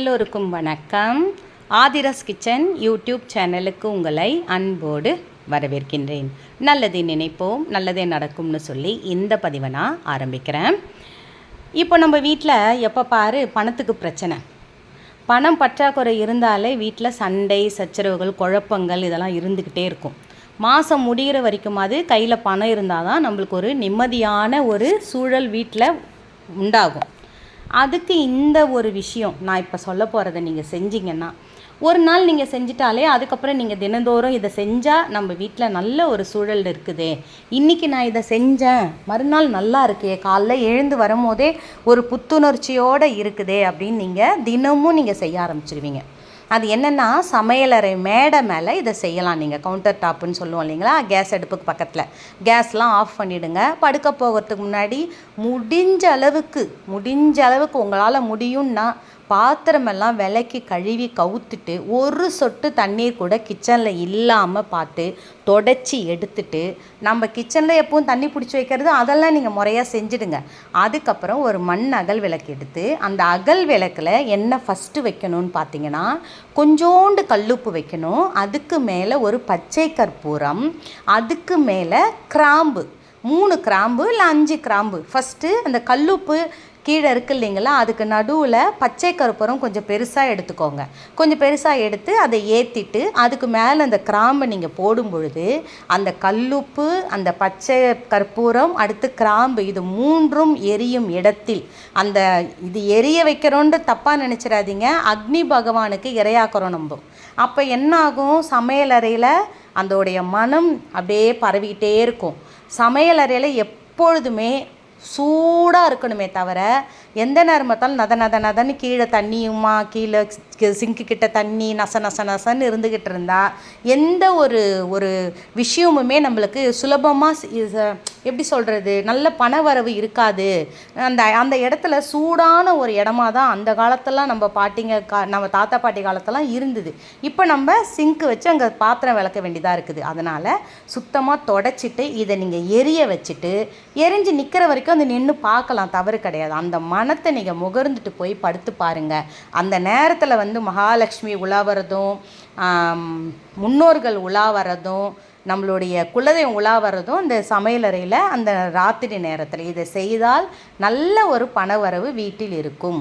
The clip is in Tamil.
எல்லோருக்கும் வணக்கம். ஆதிரஸ் கிச்சன் யூடியூப் சேனலுக்கு உங்களை அன்போடு வரவேற்கின்றேன். நல்லதை நினைப்போம் நல்லதே நடக்கும்னு சொல்லி இந்த பதிவை நான் ஆரம்பிக்கிறேன். இப்போ நம்ம வீட்டில் எப்போ பாரு பணத்துக்கு பிரச்சனை. பணம் பற்றாக்குறை இருந்தாலே வீட்டில் சண்டை சச்சரவுகள் குழப்பங்கள் இதெல்லாம் இருந்துக்கிட்டே இருக்கும். மாதம் முடிகிற வரைக்குமாவது கையில் பணம் இருந்தால் தான் நம்மளுக்கு ஒரு நிம்மதியான ஒரு சூழல் வீட்டில் உண்டாகும். அதுக்கு இந்த ஒரு விஷயம் நான் இப்போ சொல்ல போகிறத நீங்கள் செஞ்சீங்கன்னா ஒரு நாள் நீங்கள் செஞ்சிட்டாலே அதுக்கப்புறம் நீங்கள் தினந்தோறும் இதை செஞ்சால் நம்ம வீட்டில் நல்ல ஒரு சூழல் இருக்குதே. இன்றைக்கி நான் இதை செஞ்சேன். மறுநாள் நல்லா இருக்கே. காலைல எழுந்து வரும்போதே ஒரு புத்துணர்ச்சியோடு இருக்குதே அப்படின்னு நீங்கள் தினமும் நீங்கள் செய்ய ஆரம்பிச்சிருவீங்க. அது என்னென்னா சமையலறை மேடை மேலே இதை செய்யலாம். நீங்கள் கவுண்டர் டாப்புன்னு சொல்லுவோம் இல்லைங்களா? கேஸ் அடுப்புக்கு பக்கத்தில். கேஸ்லாம் ஆஃப் பண்ணிவிடுங்க படுக்க போகிறதுக்கு முன்னாடி முடிஞ்ச அளவுக்கு முடிஞ்ச அளவுக்கு உங்களால் முடியும்னா பாத்திரமெல்லாம் விலைக்கு கழுவி கவுத்துட்டு ஒரு சொட்டு தண்ணீர் கூட கிச்சனில் இல்லாமல் பார்த்து தொடச்சி எடுத்துட்டு நம்ம கிச்சனில் எப்பவும் தண்ணி பிடிச்சி வைக்கிறது அதெல்லாம் நீங்கள் முறையாக செஞ்சுடுங்க. அதுக்கப்புறம் ஒரு மண் அகல் விளக்கு எடுத்து அந்த அகல் விளக்கில் என்ன ஃபஸ்ட்டு வைக்கணும்னு பார்த்தீங்கன்னா கொஞ்சோண்டு கல்லுப்பு வைக்கணும். அதுக்கு மேலே ஒரு பச்சை கற்பூரம் அதுக்கு மேலே கிராம்பு மூணு கிராம்பு இல்லை அஞ்சு கிராம்பு. ஃபஸ்ட்டு அந்த கல்லுப்பு கீழே இருக்கு இல்லைங்களா? அதுக்கு நடுவில் பச்சை கருப்பரம் கொஞ்சம் பெருசாக எடுத்துக்கோங்க. கொஞ்சம் பெருசாக எடுத்து அதை ஏற்றிட்டு அதுக்கு மேலே அந்த கிராம்பை நீங்கள் போடும் பொழுது அந்த கல்லுப்பு அந்த பச்சை கற்பூரம் அடுத்து கிராம்பு இது மூன்றும் எரியும் இடத்தில். அந்த இது எரிய வைக்கிறோன்ட்டு தப்பாக நினச்சிடாதீங்க. அக்னி பகவானுக்கு இரையாக்குறோம் நம்ம. அப்போ என்ன ஆகும் சமையலறையில் அதோடைய மனம் அப்படியே பரவிக்கிட்டே இருக்கும். சமையலறையில் எப்பொழுதுமே சூடாக இருக்கணுமே தவிர எந்த நேரம் பார்த்தாலும் நத நத நதன்னு கீழே தண்ணியுமா கீழே சிங்க்கு கிட்ட தண்ணி நச நச நசன்னு இருந்துக்கிட்டு இருந்தால் எந்த ஒரு ஒரு விஷயமுமே நம்மளுக்கு சுலபமாக எப்படி சொல்கிறது நல்ல பண வரவு இருக்காது. அந்த அந்த இடத்துல சூடான ஒரு இடமா தான் அந்த காலத்தெல்லாம் நம்ம பாட்டிங்க கா நம்ம தாத்தா பாட்டி காலத்தெல்லாம் இருந்தது. இப்போ நம்ம சிங்க்கு வச்சு அங்கே பாத்திரம் விளக்க வேண்டியதாக இருக்குது. அதனால் சுத்தமாக தொடச்சிட்டு இதை நீங்கள் எரிய வச்சுட்டு எரிஞ்சு நிற்கிற வரைக்கும் அந்த நின்று பார்க்கலாம். தவறு கிடையாது. அந்த மனத்தை நீங்கள் முகர்ந்துட்டு போய் படுத்து பாருங்கள் அந்த நேரத்தில் வந்து மகாலட்சுமி உலா வரதும் முன்னோர்கள் உலா வரதும் நம்மளுடைய குலதெய்வம் உலா வர்றதும் இந்த சமையலறையில் அந்த ராத்திரி நேரத்தில். இதை செய்தால் நல்ல ஒரு பணவரவு வீட்டில் இருக்கும்.